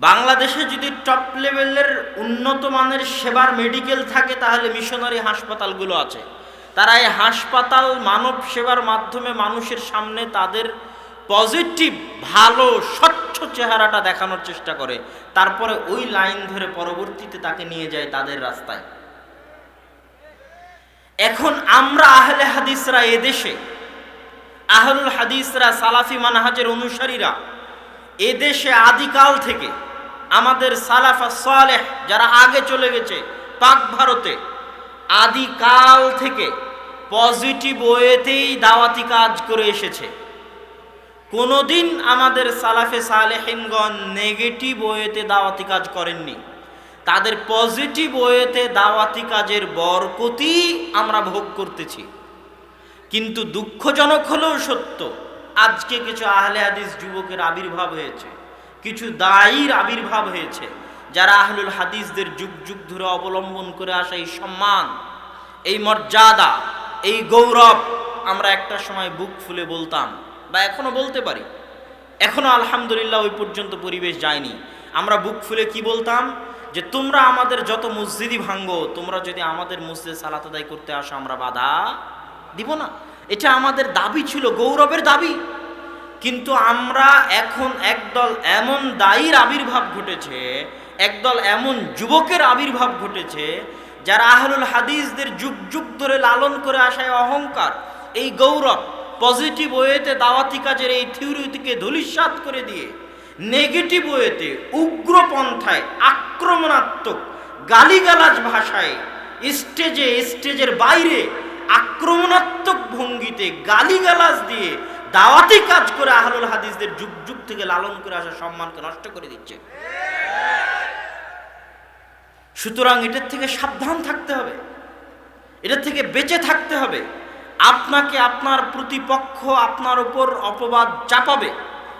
বাংলাদেশে যদি টপ লেভেলের উন্নত মানের সেবার মেডিকেল থাকে, তাহলে মিশনারি হাসপাতালগুলো আছে। তারা এই হাসপাতাল মানব সেবার মাধ্যমে মানুষের সামনে তাদের পজিটিভ ভালো, স্বচ্ছ চেহারাটা দেখানোর চেষ্টা করে। তারপরে ওই লাইন ধরে পরবর্তীতে তাকে নিয়ে যায় তাদের রাস্তায়। এখন আমরা আহলে হাদিসরা এদেশে। আহলুল হাদিসরা সালাফি মানহাজের অনুসারীরা এদেশে আদিকাল থেকে আমাদের সালাফা সালেহ যারা আগে চলে গেছে পাক ভারতে, আদিকাল থেকে পজিটিভ ওয়েতেই দাওয়াতি কাজ করে এসেছে। কোনোদিন আমাদের সালাফে সালেহিনগণ নেগেটিভ ওয়েতে দাওয়াতি কাজ করেননি। তাদের পজিটিভ ওয়েতে দাওয়াতি কাজের বরকতি আমরা ভোগ করতেছি। কিন্তু দুঃখজনক হলেও সত্য আজকে কিছু আহলে হাদিস যুবকের আবির্ভাব হয়েছে, কিছু দায়ীর আবির্ভাব হয়েছে, যারা আহলুল হাদিসদের যুগ যুগ ধরে অবলম্বন করে আসা এই সম্মান, এই মর্যাদা, এই গৌরব আমরা একটা সময় বুক ফুলে বলতাম বা এখনও বলতে পারি। এখনও আলহামদুলিল্লাহ ওই পর্যন্ত পরিবেশ যায়নি। আমরা বুক ফুলে কি বলতাম? যে তোমরা আমাদের যত মসজিদই ভাঙ্গো তোমরা যদি আমাদের মসজিদে সালাত করতে আসো, আমরা বাধা দিব না। এটা আমাদের দাবি ছিল, গৌরবের দাবি। কিন্তু আমরা এখন একদল এমন দায়ীর আবির্ভাব ঘটেছে, একদল এমন যুবকের আবির্ভাব ঘটেছে, যারা আহলুল হাদিসদের যুগ যুগ ধরে লালন করে আসায় অহংকার, এই গৌরব পজিটিভ ওয়েতে দাওয়াতি কাজের এই থিওরিটিকে ধূলিসাৎ করে দিয়ে নেগেটিভ ওয়েতে উগ্র পন্থায় আক্রমণাত্মক গালিগালাজ ভাষায় স্টেজে স্টেজের বাইরে আক্রমণাত্মক ভঙ্গিতে গালিগালাজ দিয়ে দাওয়াতি কাজ করে আহলুল হাদিসদের যুগ যুগ থেকে লালন করে আসা সম্মানকে নষ্ট করে দিচ্ছে। সুতরাং এটার থেকে সাবধান থাকতে হবে। এটার থেকে বেঁচে থাকতে হবে। আপনাকে আপনার প্রতিপক্ষ আপনার উপর অপবাদ চাপাবে।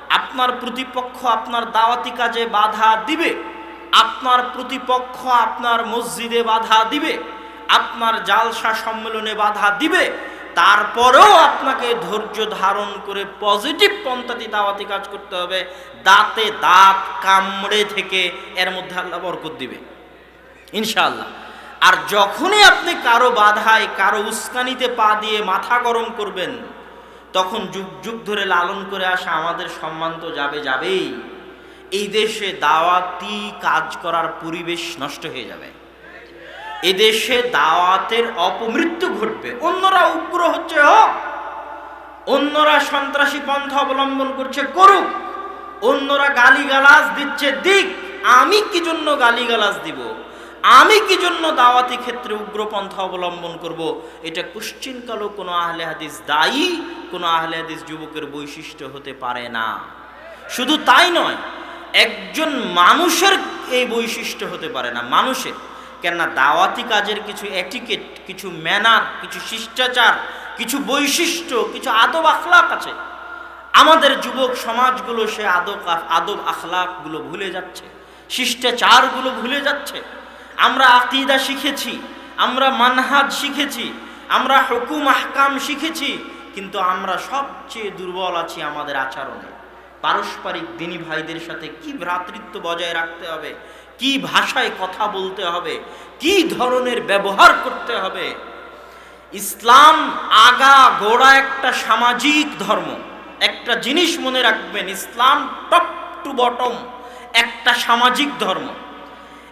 আপনার প্রতিপক্ষ আপনার দাওয়াতি কাজে বাধা দিবে। আপনার প্রতিপক্ষ আপনার মসজিদে বাধা দিবে। আপনার জালসা সম্মেলনে বাধা দিবে, তারপরেও আপনাকে ধৈর্য ধারণ করে পজিটিভ পন্থাতে দাওয়াতি কাজ করতে হবে, দাঁতে দাঁত কামড়ে থেকে এর মধ্যে আল্লাহ বরকত দিবে। ইনশাআল্লাহ। আর যখনই আপনি কারও বাধায়, কারও উস্কানিতে পা দিয়ে মাথা গরম করবেন, তখন যুগ যুগ ধরে লালন করে আসা আমাদের সম্মান তো যাবে যাবেই। এই দেশে দাওয়াতি কাজ করার পরিবেশ নষ্ট হয়ে যাবে। এদেশে দাওয়াতের অপমৃত্যু ঘটবে। অন্যরা উগ্র হচ্ছে হোক অন্যরা সন্ত্রাসী পন্থা অবলম্বন করছে, করুক। অন্যরা গালিগালাজ দিচ্ছে, দিক। আমি কি জন্য গালিগালাজ দিব? আমি কি জন্য দাওয়াতি ক্ষেত্রে উগ্রপন্থা অবলম্বন করব? এটা কুশ্চিনকালও কোনো আহলে হাদিস দায়ী, কোনো আহলে হাদিস যুবকের বৈশিষ্ট্য হতে পারে না। শুধু তাই নয়, একজন মানুষের এই বৈশিষ্ট্য হতে পারে না, মানুষের। কেননা দাওয়াতি কাজের কিছু এটিকেট কিছু ম্যানার কিছু শিষ্টাচার, কিছু বৈশিষ্ট্য, কিছু আদব আখলাক আছে। আমাদের যুবক সমাজগুলো সে আদব আদব আখলাকগুলো ভুলে যাচ্ছে, শিষ্টাচারগুলো ভুলে যাচ্ছে। আমরা আকিদা শিখেছি, আমরা মানহাজ শিখেছি, আমরা হুকুম, আহকাম শিখেছি, কিন্তু আমরা সবচেয়ে দুর্বল আছি আমাদের আচরণে। পারস্পরিক দিনী ভাইদের সাথে কি ভ্রাতৃত্ব বজায় রাখতে হবে? কি ভাষায় কথা বলতে হবে? কি ধরনের ব্যবহার করতে হবে? ইসলাম আগা গোড়া একটা সামাজিক ধর্ম। একটা জিনিস মনে রাখবেন, ইসলাম টপ টু বটম একটা সামাজিক ধর্ম।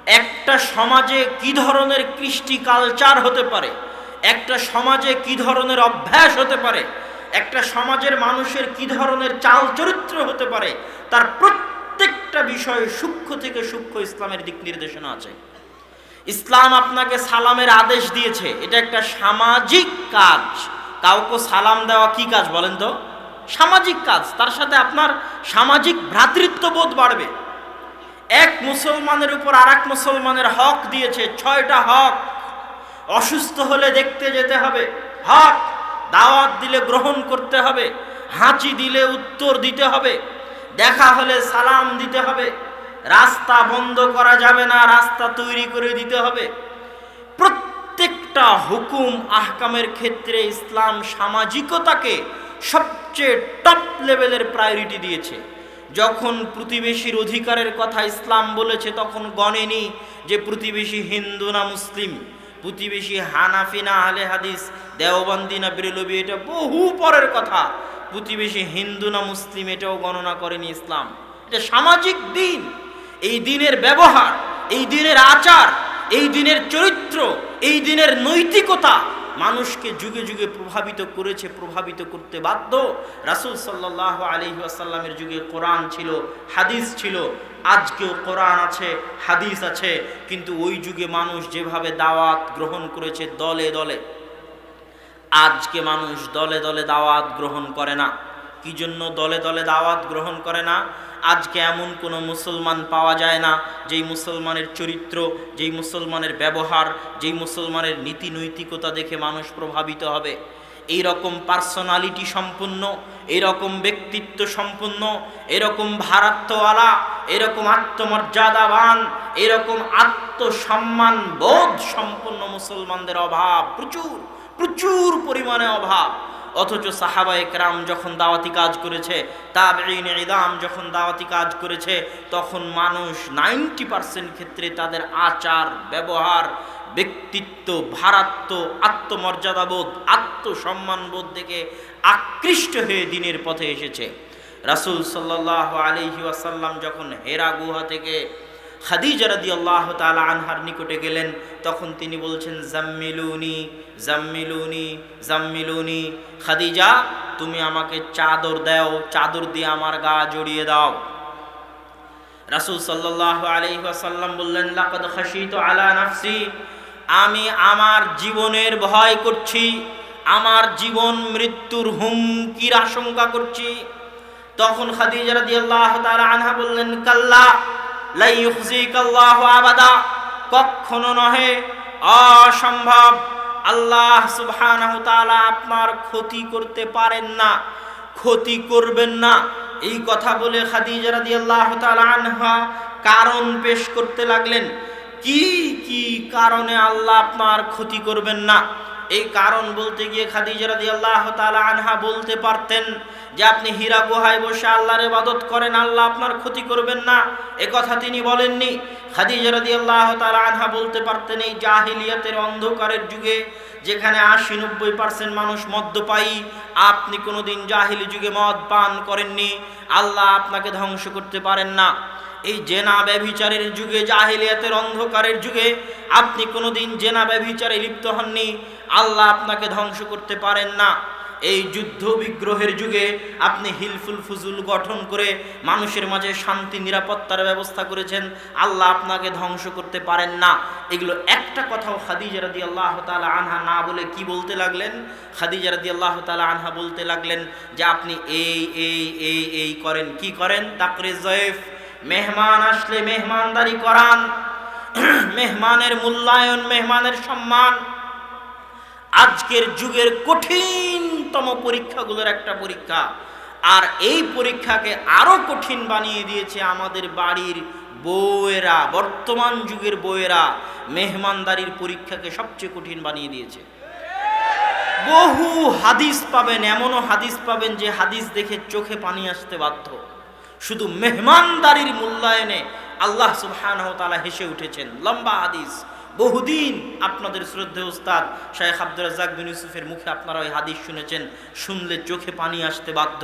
একটা সমাজে কি ধরনের কৃষ্টি কালচার হতে পারে? একটা সমাজে কি ধরনের অভ্যাস হতে পারে? একটা সমাজের মানুষের কি ধরনের চাল চরিত্র হতে পারে? তার প্রত্যেকটা বিষয়ে সূক্ষ্ম থেকে সূক্ষ্ম ইসলামের দিক নির্দেশনা আছে। ইসলাম আপনাকে সালামের আদেশ দিয়েছে। এটা একটা সামাজিক কাজ। কাউকে সালাম দেওয়া কি কাজ বলেন তো? সামাজিক কাজ। তার সাথে আপনার সামাজিক ভ্রাতৃত্ববোধ বাড়বে। এক মুসলমানের উপর আর এক মুসলমানের হক দিয়েছে। ছয়টা হক। অসুস্থ হলে দেখতে যেতে হবে। হক, দাওয়াত দিলে গ্রহণ করতে হবে। হাঁচি দিলে উত্তর দিতে হবে। দেখা হলে সালাম দিতে হবে। রাস্তা বন্ধ করা যাবে না, রাস্তা তৈরি করে দিতে হবে। প্রত্যেকটা হুকুম আহকামের ক্ষেত্রে ইসলাম সামাজিকতাকে সবচেয়ে টপ লেভেলের প্রায়োরিটি দিয়েছে। যখন প্রতিবেশীর অধিকারের কথা ইসলাম বলেছে, তখন গণেনি যে প্রতিবেশী হিন্দু না মুসলিম, প্রতিবেশী হানাফি না আলে হাদিস, দেওবন্দি না বিরলবি, এটা বহু পরের কথা। প্রতিবেশী হিন্দু না মুসলিম এটাও গণনা করেনি ইসলাম। এটা সামাজিক দিন। এই দিনের ব্যবহার, এই দিনের আচার, এই দিনের চরিত্র, এই দিনের নৈতিকতা মানুষকে যুগে যুগে প্রভাবিত করেছে, প্রভাবিত করতে বাধ্য। রাসুল সাল্লাহ আলহি আসাল্লামের যুগে কোরআন ছিল, হাদিস ছিল, আজকেও কোরআন আছে, হাদিস আছে, কিন্তু ওই যুগে মানুষ যেভাবে দাওয়াত গ্রহণ করেছে দলে দলে। আজকে মানুষ দলে দলে দাওয়াত গ্রহণ করে না। কি জন্য দলে দলে দাওয়াত গ্রহণ করে না? আজকে এমন কোনো মুসলমান পাওয়া যায় না, যেই মুসলমানের চরিত্র, যেই মুসলমানের ব্যবহার, যেই মুসলমানের নীতি নৈতিকতা দেখে মানুষ প্রভাবিত হবে। এই রকম পার্সোনালিটি সম্পূর্ণ এরকম ব্যক্তিত্ব সম্পূর্ণ এরকম ভারাত্মওয়ালা এরকম আত্মমর্যাদাবান, এরকম আত্মসম্মান বোধ সম্পন্ন মুসলমানদের অভাব প্রচুর। প্রচুর পরিমাণে অভাব। অথচ সাহাবা একরাম যখন দাওয়াতি কাজ করেছে তার তাবেইন ইদাম যখন দাওয়াতি কাজ করেছে, তখন মানুষ নাইনটি পার্সেন্ট ক্ষেত্রে তাদের আচার, ব্যবহার, ব্যক্তিত্ব, ভারাত্ম, আত্মমর্যাদাবোধ, আত্মসম্মানবোধ থেকে আকৃষ্ট হয়ে দিনের পথে এসেছে। রাসুল সাল্লাহ আলহি ওয়াসাল্লাম যখন হেরা গুহা থেকে খাদিজা রাদি আল্লাহ তালা আনহার নিকটে গেলেন। তখন তিনি বলছেন, জাম্মিলুনি জাম্মিলুনি জাম্মিলুনি। খাদিজা, তুমি আমাকে চাদর দাও, চাদর দিয়ে আমার গা জড়িয়ে দাও। রাসুল সাল্লাহ আলহিহাসাল্লাম বললেন, লাকদ খাসিত আলা নাফসি, আমি আমার জীবনের ভয় করছি, আমার জীবন মৃত্যুর হুমকির আশঙ্কা করছি। তখন খাদিজা রাদিয়াল্লাহু তাআলা আনহা বললেন, কাল্লা আবাদা। কখনো নহে, অসম্ভব। আল্লাহ সুবহানাহু তাআলা আপনার ক্ষতি করতে পারেন না, ক্ষতি করবেন না। এই কথা বলে খাদিজা রাদিয়াল্লাহু তাআলা আনহা কারণ পেশ করতে লাগলেন। কি কি কারণে আল্লাহ আপনার ক্ষতি করবেন না? এই কারণ বলতে গিয়ে খাদিজা রাদিয়াল্লাহু তাআলা আনহা বলতে পারতেন যে আপনি হীরা গুহায় বসে আল্লাহর ইবাদত করেন, আল্লাহ আপনার ক্ষতি করবেন না। এ কথা তিনি বলেননি। খাদিজা রাদিয়াল্লাহু তাআলা আনহা বলতে পারতেন এই জাহিলিয়াতের অন্ধকারের যুগে যেখানে আশি নব্বই পার্সেন্ট মানুষ মদ্যপায়ী, আপনি কোনোদিন জাহিলি যুগে মদ পান করেননি। আল্লাহ আপনাকে ধ্বংস করতে পারেন না। এই জেনা ব্যভিচারের যুগে, জাহিলিয়াতের অন্ধকারের যুগে, আপনি কোনোদিন জেনা ব্যভিচারে লিপ্ত হননি। আল্লাহ আপনাকে ধ্বংস করতে পারেন না। এই যুদ্ধ বিগ্রহের যুগে আপনি হিলফুল ফুজুল গঠন করে মানুষের মাঝে শান্তি, নিরাপত্তার ব্যবস্থা করেছেন। আল্লাহ আপনাকে ধ্বংস করতে পারেন না। এগুলো একটা কথাও খাদিজা রাদি আল্লাহ তালা আনহা না বলে কি বলতে লাগলেন? খাদিজা রাদি আল্লাহ তালা আনহা বলতে লাগলেন যে আপনি এই এই এই এই করেন। কি করেন? তাকরে জয়েফ। মেহমান আসলে মেহমানদারি করান, মেহমানের মূল্যায়ন, মেহমানের সম্মান। আজকের যুগের কঠিনতম পরীক্ষাগুলোর একটা পরীক্ষা। আর এই পরীক্ষাকে আরও কঠিন বানিয়ে দিয়েছে আমাদের বাড়ির বউয়েরা, বর্তমান যুগের বউয়েরা। মেহমানদারির পরীক্ষাকে সবচেয়ে কঠিন বানিয়ে দিয়েছে। বহু হাদিস পাবেন, এমনও হাদিস পাবেন যে হাদিস দেখে চোখে পানি আসতে বাধ্য। শুধু মেহমানদারির মূল্যায়নে আল্লাহ সুবহানাহু হেসে উঠেছেন। লম্বা হাদিস। বহুদিন আপনাদের শ্রদ্ধে ওস্তাদ শাহেখ আব্দুল রাজাক বিন ইউসুফের মুখে আপনারা ওই হাদিস শুনেছেন। শুনলে চোখে পানি আসতে বাধ্য।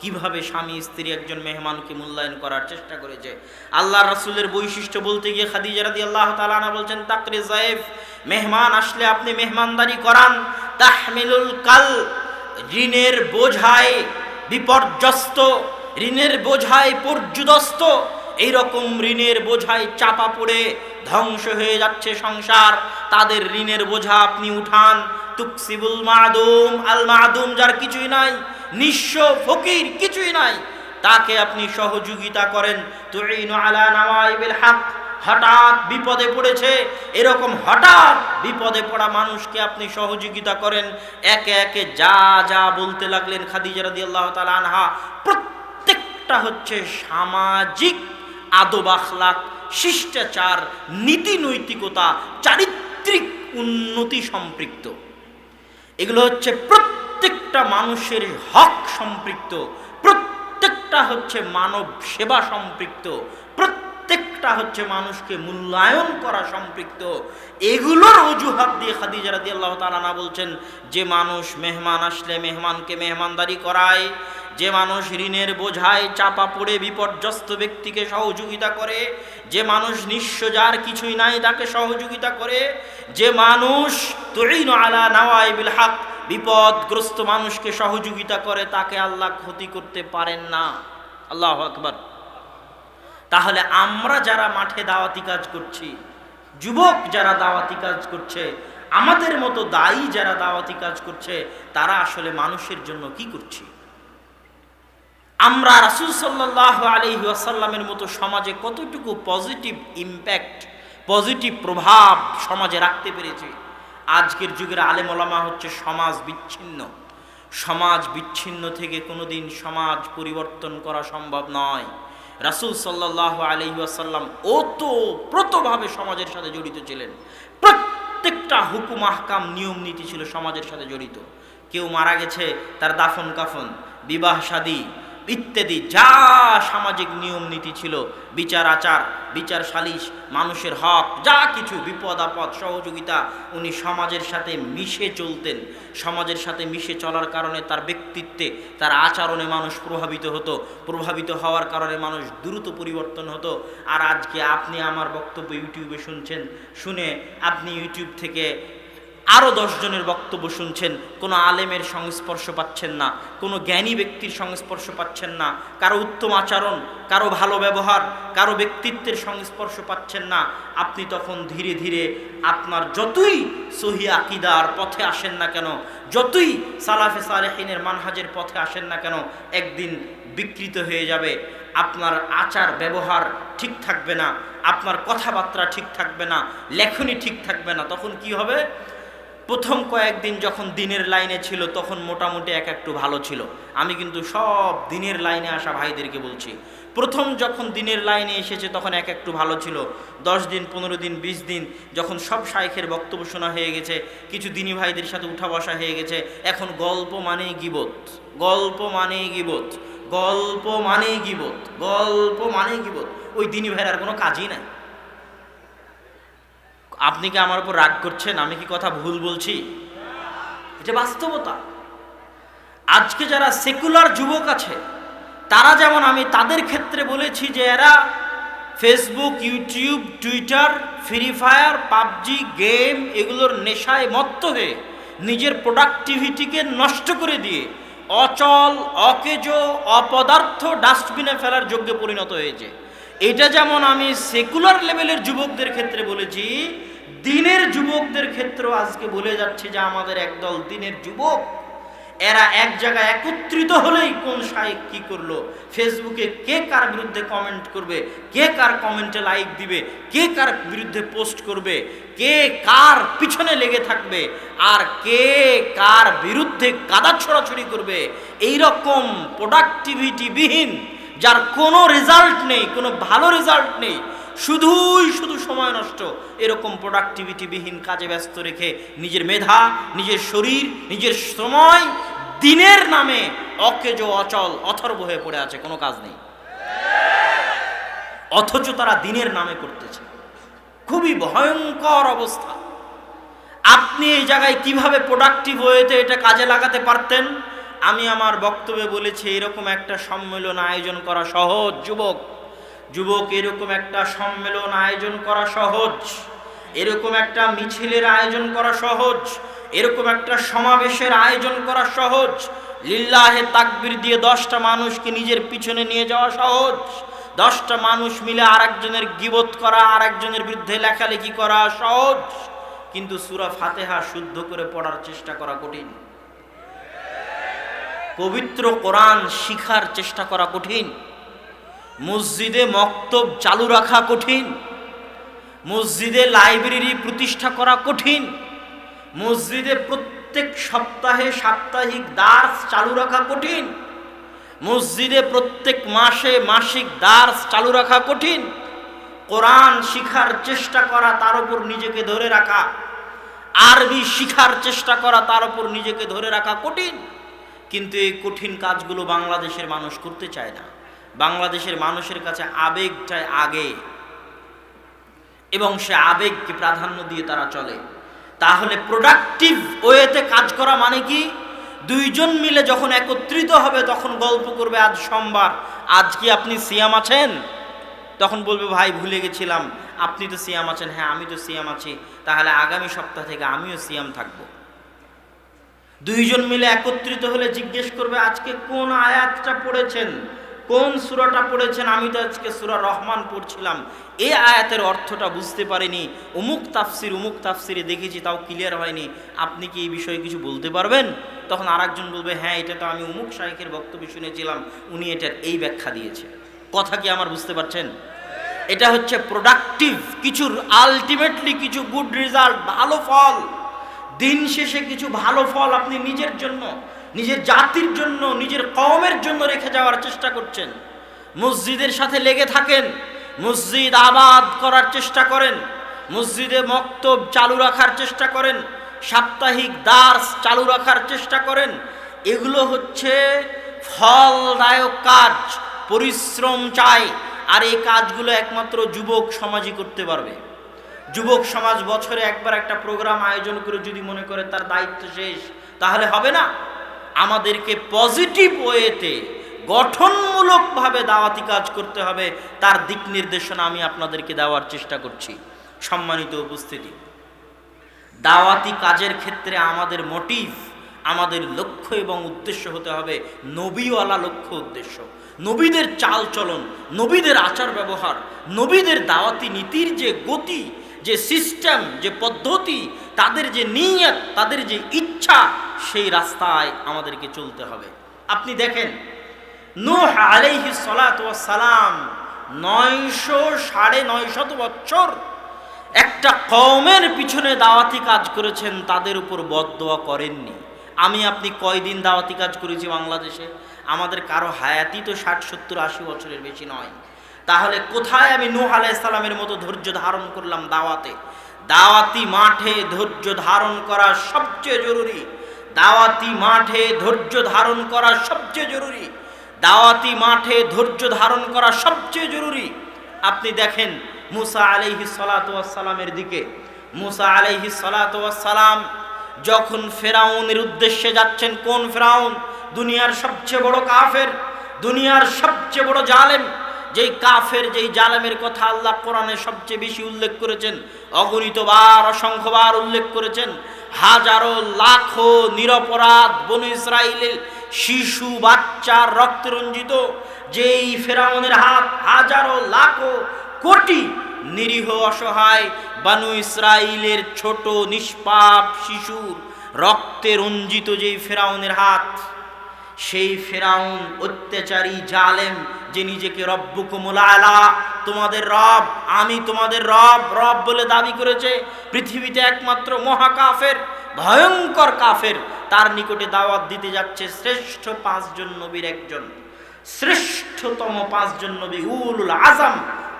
কীভাবে স্বামী, স্ত্রী একজন মেহমানকে মূল্যায়ন করার চেষ্টা করেছে। আল্লাহ রাসূলের বৈশিষ্ট্য বলতে গিয়ে খাদিজা রাদিয়াল্লাহু তাআলা আনহা বলছেন তাকরে জায়েফ, মেহমান আসলে আপনি মেহমানদারি করান। তাহমিলুল কাল ঋণের বোঝায় বিপর্যস্ত ঋণের বোঝায় পর্যুদস্ত। এইরকম ঋণের বোঝায় চাপা পড়ে ধ্বংস হয়ে যাচ্ছে সংসার। তাদের ঋণের বোঝা আপনি উঠান। তুকসিবুল মাদুম, আল মাদুম যার কিছুই নাই, নিঃস্ব ফকির কিছুই নাই, তাকে আপনি সহযোগিতা করেন। তুইনু আলা নাওয়াইবিল হক, হঠাৎ বিপদে পড়েছে। এরকম হঠাৎ বিপদে পড়া মানুষকে আপনি সহযোগিতা করেন। একে একে যা যা বলতে লাগলেন খাদিজা রাদিয়াল্লাহু তাআলা আনহা প্রত্যেকটা হচ্ছে সামাজিক আদব আখলাক, শিষ্টাচার, নীতি নৈতিকতা, চারিত্রিক উন্নতি সম্পৃক্ত। এগুলো হচ্ছে প্রত্যেকটা মানুষের হক সম্পৃক্ত, প্রত্যেকটা প্রত্যেকটা হচ্ছে মানব সেবা সম্পৃক্ত, প্রত্যেকটা হচ্ছে মানুষকে মূল্যায়ন করা সম্পৃক্ত। এগুলোর অজুহাত দিয়ে খাদিজা রাদি আল্লাহ তালানা বলছেন, যে মানুষ মেহমান আসলে মেহমানকে মেহমানদারি করায় যে মানুষ ঋণের বোঝায় চাপা পড়ে বিপর্যস্ত ব্যক্তিকে সহযোগিতা করে, যে মানুষ নিঃস্ব যার কিছুই নাই তাকে সহযোগিতা করে, যে মানুষ তুইন আলা নাওয়াই বিল হক, বিপদগ্রস্ত মানুষকে সহযোগিতা করে, তাকে আল্লাহ ক্ষতি করতে পারেন না। আল্লাহ আকবার। তাহলে আমরা যারা মাঠে দাওয়াতি কাজ করছি, যুবক যারা দাওয়াতি কাজ করছে, আমাদের মতো দায়ী যারা দাওয়াতি কাজ করছে, তারা আসলে মানুষের জন্য কি করছি? আমরা রাসুল সাল্লাহ আলহি আসাল্লামের মতো সমাজে কতটুকু পজিটিভ ইম্প্যাক্ট পজিটিভ প্রভাব সমাজে রাখতে পেরেছি? আজকের যুগের আলেম ওলামা হচ্ছে সমাজ বিচ্ছিন্ন। সমাজ বিচ্ছিন্ন থেকে কোনোদিন সমাজ পরিবর্তন করা সম্ভব নয়। রাসুল সাল্লাহ আলহি আসাল্লাম ওতপ্রোতভাবে সমাজের সাথে জড়িত ছিলেন। প্রত্যেকটা হুকুম, আহকাম, নিয়ম, নীতি ছিল সমাজের সাথে জড়িত। কেউ মারা গেছে, তার দাফন কাফন বিবাহ শাদী ইত্যাদি যা সামাজিক নিয়ম নীতি ছিল, বিচার আচার, বিচার সালিশ, মানুষের হক, যা কিছু বিপদ আপদ, সহযোগিতা, উনি সমাজের সাথে মিশে চলতেন। সমাজের সাথে মিশে চলার কারণে তার ব্যক্তিত্বে, তার আচরণে মানুষ প্রভাবিত হতো। প্রভাবিত হওয়ার কারণে মানুষ দ্রুত পরিবর্তন হতো। আর আজকে আপনি আমার বক্তব্য ইউটিউবে শুনছেন, শুনে আপনি ইউটিউব থেকে আরও দশজনের বক্তব্য শুনছেন, কোনো আলেমের সংস্পর্শ পাচ্ছেন না, কোনো জ্ঞানী ব্যক্তির সংস্পর্শ পাচ্ছেন না, কারও উত্তম আচরণ, কারও ভালো ব্যবহার, কারও ব্যক্তিত্বের সংস্পর্শ পাচ্ছেন না, আপনি তখন ধীরে ধীরে আপনার যতই সহি আকিদার পথে আসেন না কেন, যতই সালাফে সালেহিনের মানহাজের পথে আসেন না কেন, একদিন বিকৃত হয়ে যাবে, আপনার আচার ব্যবহার ঠিক থাকবে না, আপনার কথাবার্তা ঠিক থাকবে না, লেখনি ঠিক থাকবে না, তখন কি হবে? প্রথম কয়েকদিন যখন দিনের লাইনে ছিল, তখন মোটামুটি এক একটু ভালো ছিল। আমি কিন্তু সব দিনের লাইনে আসা ভাইদেরকে বলছি। প্রথম যখন দিনের লাইনে এসেছে, তখন এক একটু ভালো ছিল। দশ দিন, পনেরো দিন, বিশ দিন, যখন সব শাইখের বক্তব্য শোনা হয়ে গেছে, কিছু দিনী ভাইদের সাথে উঠা বসা হয়ে গেছে। এখন গল্প মানেই গিবত, গল্প মানেই গিবত, গল্প মানেই গিবত, গল্প মানেই গিবত। ওই দিনী ভাইয়ের আর কোনো কাজই নাই। আপনি কি আমার উপর রাগ করছেন? আমি কি কথা ভুল বলছি? এটা বাস্তবতা। আজকে যারা সেকুলার যুবক আছে, তারা যেমন আমি তাদের ক্ষেত্রে বলেছি যে এরা Facebook, YouTube, Twitter, free fire, PUBG, game এগুলোর নেশায় মত্ত হয়ে নিজের প্রোডাক্টিভিটিকে নষ্ট করে দিয়ে অচল, অকেজ, অপদার্থ ডাস্টবিনে ফেলার যোগ্যে পরিণত হয়েছে। এটা যেমন আমি সেকুলার লেভেলের যুবকদের ক্ষেত্রে বলেছি দিনের যুবকদের ক্ষেত্রেও আজকে বলে যাচ্ছে যে আমাদের একদল দিনের যুবক, এরা এক জায়গায় একত্রিত হলেই কোন শাইক কি করল? ফেসবুকে কে কার বিরুদ্ধে কমেন্ট করবে? কে কার কমেন্টে লাইক দিবে? কে কার বিরুদ্ধে পোস্ট করবে? কে কার পিছনে লেগে থাকবে? আর কে কার বিরুদ্ধে কাদা ছড়াছড়ি করবে? এই রকম প্রোডাক্টিভিটিবিহীন যার কোনো রেজাল্ট নেই, কোনো ভালো রেজাল্ট নেই শুধুই শুধু সময় নষ্ট। এরকম প্রোডাক্টিভিটিবিহীন কাজে ব্যস্ত রেখে নিজের মেধা, নিজের শরীর, নিজের সময় দিনের নামে অকেজ অচল, অথর্ব হয়ে পড়ে আছে, কোনো কাজ নেই। অথচ তারা দিনের নামে করতেছে। খুবই ভয়ঙ্কর অবস্থা। আপনি এই জায়গায় কীভাবে প্রোডাক্টিভ হয়েতে এটা কাজে লাগাতে পারতেন? আমি আমার বক্তব্যে বলেছি, এরকম একটা সম্মেলন আয়োজন করা সহজ, যুবক। যুবক, এরকম একটা সম্মেলন আয়োজন করা সহজ। এরকম একটা মিছিলের আয়োজন করা সহজ। এরকম একটা সমাবেশের আয়োজন করা সহজ। লিল্লাহে তাকবির দিয়ে দশটা মানুষকে নিজের পিছনে নিয়ে যাওয়া সহজ। দশটা মানুষ মিলে আরেকজনের গিবত করা, আরেকজনের বিরুদ্ধে লেখালেখি করা সহজ। কিন্তু সুরা ফাতেহা শুদ্ধ করে পড়ার চেষ্টা করা কঠিন। পবিত্র কোরআন শিখার চেষ্টা করা কঠিন। মসজিদে মক্তব চালু রাখা কঠিন। মসজিদে লাইব্রেরি প্রতিষ্ঠা করা কঠিন। মসজিদে প্রত্যেক সপ্তাহে সাপ্তাহিক দার্স চালু রাখা কঠিন। মসজিদে প্রত্যেক মাসে মাসিক দার্স চালু রাখা কঠিন। কোরআন শিখার চেষ্টা করা তার উপর নিজেকে ধরে রাখা। আরবি শিখার চেষ্টা করা তার উপর নিজেকে ধরে রাখা কঠিন। কিন্তু এই কঠিন কাজগুলো বাংলাদেশের মানুষ করতে চায় না। বাংলাদেশের মানুষের কাছে আবেগটাই আগে এবং সে আবেগকে প্রাধান্য দিয়ে তারা চলে। তাহলে প্রোডাক্টিভ ওয়েতে কাজ করা মানে কি? দুইজন মিলে যখন একত্রিত হবে, তখন গল্প করবে, আজ সোমবার, আজ কি আপনি সিয়াম আছেন? তখন বলবে, ভাই, ভুলে গেছিলাম, আপনি তো সিয়াম আছেন। হ্যাঁ আমি তো সিয়াম আছি, তাহলে আগামী সপ্তাহ থেকে আমিও সিয়াম থাকব। দুইজন মিলে একত্রিত হলে জিজ্ঞেস করবে, আজকে কোন আয়াতটা পড়েছেন? কোন সুরাটা পড়েছেন? আমি তো আজকে সুরা রহমান পড়ছিলাম। এই আয়াতের অর্থটা বুঝতে পারিনি। অমুক তাফসির উমুক তাফসিরে দেখেছি, তাও ক্লিয়ার হয়নি। আপনি কি এই বিষয়ে কিছু বলতে পারবেন? তখন আরেকজন বলবে হ্যাঁ এটা তো আমি উমুক শাইখের বক্তব্য শুনেছিলাম। উনি এটার এই ব্যাখ্যা দিয়েছে। কথা কি আমার বুঝতে পারছেন? এটা হচ্ছে প্রোডাক্টিভ কিছু আলটিমেটলি কিছু গুড রেজাল্ট ভালো ফল। দিন শেষে কিছু ভালো ফল আপনি নিজের জন্য নিজের জাতির জন্য, নিজের কওমের জন্য রেখে যাওয়ার চেষ্টা করছেন। মসজিদের সাথে লেগে থাকেন, মসজিদ আবাদ করার চেষ্টা করেন, মসজিদে মক্তব চালু রাখার চেষ্টা করেন, সাপ্তাহিক দাস চালু রাখার চেষ্টা করেন। এগুলো হচ্ছে ফলদায়ক কাজ, পরিশ্রম চাই, আর এই কাজগুলো একমাত্র যুবক সমাজই করতে পারবে। যুবক সমাজ বছরে একবার একটা প্রোগ্রাম আয়োজন করে যদি মনে করে তার দায়িত্ব শেষ, তাহলে হবে না? আমাদেরকে পজিটিভ ওয়েতে গঠনমূলকভাবে দাওয়াতি কাজ করতে হবে, তার দিক নির্দেশনা আমি আপনাদেরকে দেওয়ার চেষ্টা করছি। সম্মানিত উপস্থিতি, দাওয়াতি কাজের ক্ষেত্রে আমাদের মোটিভ আমাদের লক্ষ্য এবং উদ্দেশ্য হতে হবে নবীওয়ালা লক্ষ্য উদ্দেশ্য। নবীদের চাল চলন নবীদের আচার ব্যবহার নবীদের দাওয়াতি নীতির যে গতি যে সিস্টেম, যে পদ্ধতি, তাদের যে নিয়ত, তাদের যে ইচ্ছা, সেই রাস্তায় আমাদেরকে চলতে হবে। আপনি দেখেন, নূহ আলাইহি সালাম নয়শো সাড়ে নয়শত বছর একটা কওমের পিছনে দাওয়াতি কাজ করেছেন, তাদের উপর বদদোয়া করেননি। আমি, আপনি কয়দিন দাওয়াতি কাজ করেছি বাংলাদেশে? আমাদের কারও হায়াতি তো ষাট, সত্তর, আশি বছরের বেশি নয়। তাহলে কোথায় আমি নূহ আলাইসালামের মতো ধৈর্য ধারণ করলাম দাওয়াতে? দাওয়াতি মাঠে ধৈর্য ধারণ করা সবচেয়ে জরুরি। দাওয়াতি মাঠে ধৈর্য ধারণ করা সবচেয়ে জরুরি। দাওয়াতি মাঠে ধৈর্য ধারণ করা সবচেয়ে জরুরি। আপনি দেখেন মুসা আলাইহি সালামের দিকে। মুসা আলাইহি সালাম যখন ফেরাউনের উদ্দেশ্যে যাচ্ছেন, কোন ফেরাউন? দুনিয়ার সবচেয়ে বড় কাফের, দুনিয়ার সবচেয়ে বড় জালেম। যেই কাফের, যেই জালেমের কথা আল্লাহ কোরআনে সবচেয়ে বেশি উল্লেখ করেছেন, অগণিতবার, অসংখ্যবার উল্লেখ করেছেন, হাজারো লাখো নিরপরাধ বন ইসরায়েলের শিশু বাচ্চার রক্তে রঞ্জিত যেই ফেরাউনের হাত, হাজারো লাখো কোটি নিরীহ অসহায় বানু ইসরায়েলের ছোট নিষ্পাপ শিশুর রক্তে রঞ্জিত যেই ফেরাউনের হাত। সেই ফেরাউন অত্যাচারী জালেম যে নিজেকে রব্বুকুমুল আলা তোমাদের রব, আমি তোমাদের রব রব বলে দাবি করেছে, পৃথিবীতে একমাত্র মহাকাফের, ভয়ঙ্কর কাফের, তার নিকটে দাওয়াত দিতে যাচ্ছে শ্রেষ্ঠ পাঁচজন নবীর একজন, শ্রেষ্ঠতম পাঁচজন নবী উলুল আজম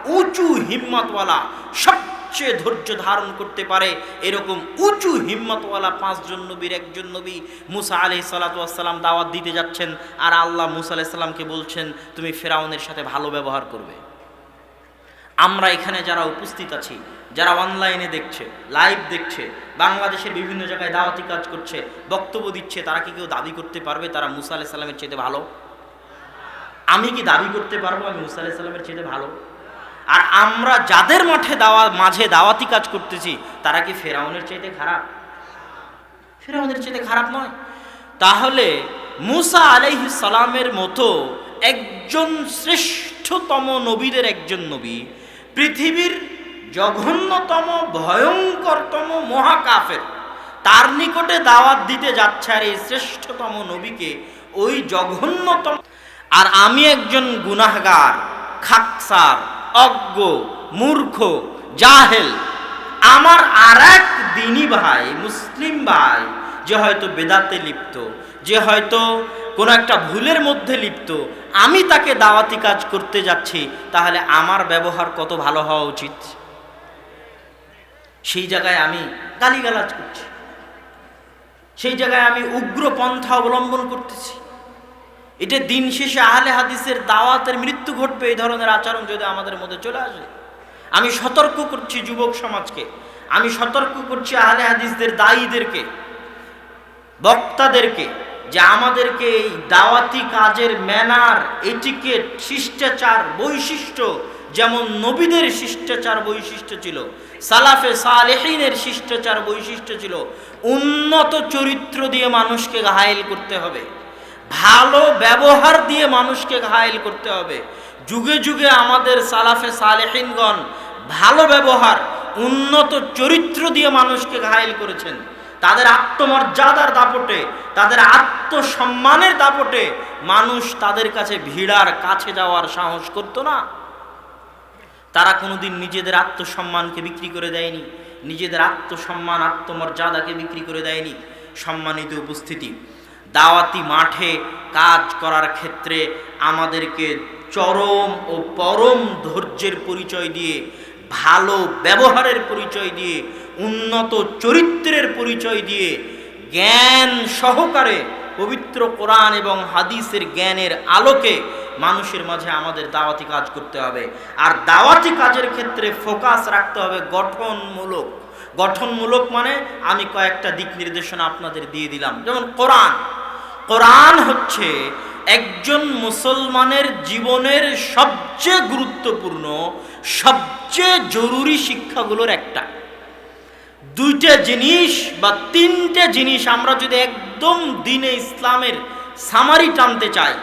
উঁচু হিম্মতওয়ালা সবচেয়ে ধৈর্য ধারণ করতে পারে এরকম উঁচু হিম্মতওয়ালা পাঁচজন নবীর একজন নবী মুসা আলি সালাতাম দাওয়াত দিতে যাচ্ছেন আর আল্লাহ মুসা আলাইসাল্লামকে বলছেন, তুমি ফেরাউনের সাথে ভালো ব্যবহার করবে। আমরা এখানে যারা উপস্থিত আছি, যারা অনলাইনে দেখছে, লাইভ দেখছে, বাংলাদেশের বিভিন্ন জায়গায় দাওয়াতি কাজ করছে, বক্তব্য দিচ্ছে, তারা কি কেউ দাবি করতে পারবে তারা মুসা আলাইসাল্লামের চেয়ে ভালো? আমি কি দাবি করতে পারব আমি মুসা আলাইসাল্লামের চেয়ে ভালো? আর আমরা যাদের মাঠে দাওয়া, মাঝে দাওয়াতি কাজ করতেছি, তারা কি ফেরাউনের চাইতে খারাপ? ফেরাউনের চাইতে খারাপ নয়। তাহলে মুসা আলাইহি সালামের মতো একজন শ্রেষ্ঠতম নবীদের একজন নবী, পৃথিবীর জঘন্যতম, ভয়ঙ্করতম মহাকাফের, তার নিকটে দাওয়াত দিতে যাচ্ছে আর এই শ্রেষ্ঠতম নবীকে ওই জঘন্যতম। আর আমি একজন গুনাহগার, খাকসার অজ্ঞ, মূর্খ, জাহেল। আমার আর এক দিনী ভাই, মুসলিম ভাই, যে হয়তো বেদাতে লিপ্ত, যে হয়তো কোনো একটা ভুলের মধ্যে লিপ্ত, আমি তাকে দাওয়াতি কাজ করতে যাচ্ছি, তাহলে আমার ব্যবহার কত ভালো হওয়া উচিত? সেই জায়গায় আমি গালিগালাজ করছি। সেই জায়গায় আমি উগ্র পন্থা অবলম্বন করতেছি। এটা দিন শেষে আহলে হাদিসের দাওয়াতের মৃত্যু ঘটবে, এই ধরনের আচরণ যদি আমাদের মধ্যে চলে আসে। আমি সতর্ক করছি যুবক সমাজকে, আমি সতর্ক করছি আহলে হাদিসদের দায়ীদেরকে, বক্তাদেরকে, যে আমাদেরকে এই দাওয়াতি কাজের ম্যানার, এটিকেট, শিষ্টাচার বৈশিষ্ট্য, যেমন নবীদের শিষ্টাচার বৈশিষ্ট্য ছিল, সালাফে সালেহিনের শিষ্টাচার বৈশিষ্ট্য ছিল, উন্নত চরিত্র দিয়ে মানুষকে ঘায়েল করতে হবে। ভালো ব্যবহার দিয়ে মানুষকে ঘায়েল করতে হবে। যুগে যুগে আমাদের সালাফে সালেহিনগণ ভালো ব্যবহার, উন্নত চরিত্র দিয়ে মানুষকে ঘায়েল করেছেন। তাদের আত্মমর্যাদার দাপটে, তাদের আত্মসম্মানের দাপটে মানুষ তাদের কাছে ভিড়ার কাছে যাওয়ার সাহস করতো না। তারা কোনোদিন নিজেদের আত্মসম্মানকে বিক্রি করে দেয়নি, নিজেদের আত্মসম্মান, আত্মমর্যাদাকে বিক্রি করে দেয়নি। সম্মানিত উপস্থিতি। দাওয়াতি মাঠে কাজ করার ক্ষেত্রে আমাদেরকে চরম ও পরম ধৈর্যের পরিচয় দিয়ে, ভালো ব্যবহারের পরিচয় দিয়ে, উন্নত চরিত্রের পরিচয় দিয়ে, জ্ঞান সহকারে পবিত্র কোরআন এবং হাদিসের জ্ঞানের আলোকে মানুষের মাঝে আমাদের দাওয়াতি কাজ করতে হবে। আর দাওয়াতি কাজের ক্ষেত্রে ফোকাস রাখতে হবে গঠনমূলক। গঠনমূলক মানে আমি কয়েকটা দিক নির্দেশনা আপনাদের দিয়ে দিলাম। যেমন কোরআন। কোরআন হচ্ছে একজন মুসলমানের জীবনের সবচেয়ে গুরুত্বপূর্ণ, সবচেয়ে জরুরি শিক্ষাগুলোর একটা। দুইটা জিনিস বা তিনটে জিনিস আমরা যদি একদম দিনে ইসলামের সামারি টানতে চাই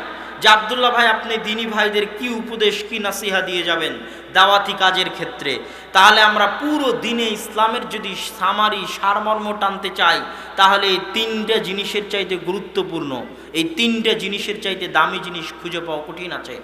যে আবদুল্লাহ ভাই, আপনি দিনী ভাইদের কি উপদেশ, কি নাসিহা দিয়ে যাবেন দাওয়াতি কাজের ক্ষেত্রে? তাহলে আমরা পুরো দিনে ইসলামের যদি সামারি, সারমর্ম টানতে চাই, তাহলে এই তিনটে জিনিসের চাইতে গুরুত্বপূর্ণ। এই তিনটে জিনিসের চাইতে দামি জিনিস খুঁজে পাওয়া কঠিন আছে।